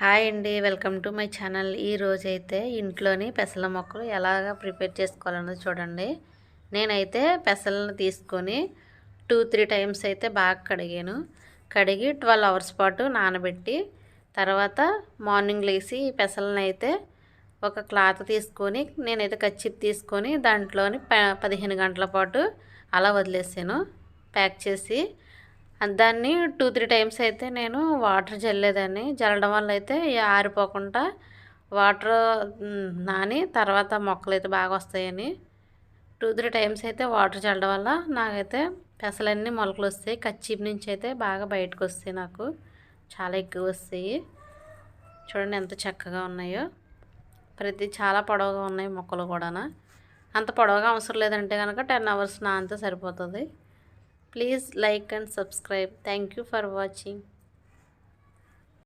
Hi అండి. Welcome to my channel. ఈ రోజైతే ఇంట్లోని పెసల మొక్కలు ఎలాగ ప్రిపేర్ చేసుకోవాలన్నది చూడండి. నేనైతే పెసలను తీసుకొని టూ త్రీ టైమ్స్ అయితే బాగా కడిగాను. కడిగి ట్వెల్వ్ అవర్స్ పాటు నానబెట్టి తర్వాత మార్నింగ్ లేచి ఈ పెసలను అయితే ఒక క్లాత్ తీసుకొని నేనైతే కచ్చిప్ తీసుకొని దాంట్లోని పదిహేను గంటల పాటు అలా వదిలేసాను. ప్యాక్ చేసి దాన్ని టూ త్రీ టైమ్స్ అయితే నేను వాటర్ జల్లేదాన్ని. జల్లడం వల్ల అయితే ఆరిపోకుండా వాటర్ నాని తర్వాత మొక్కలు అయితే బాగా వస్తాయని. టూ త్రీ టైమ్స్ అయితే వాటర్ చల్లడం వల్ల నాకైతే పెసలన్నీ మొలకలు వస్తాయి. కచ్చిపు నుంచి అయితే బాగా బయటకు వస్తాయి నాకు. చాలా ఎక్కువ వస్తాయి. చూడండి ఎంత చక్కగా ఉన్నాయో. ప్రతి చాలా పొడవుగా ఉన్నాయి మొక్కలు కూడా అంత పొడవుగా అవసరం లేదంటే కనుక టెన్ అవర్స్ నా అంతా సరిపోతుంది. Please like and subscribe. Thank you for watching.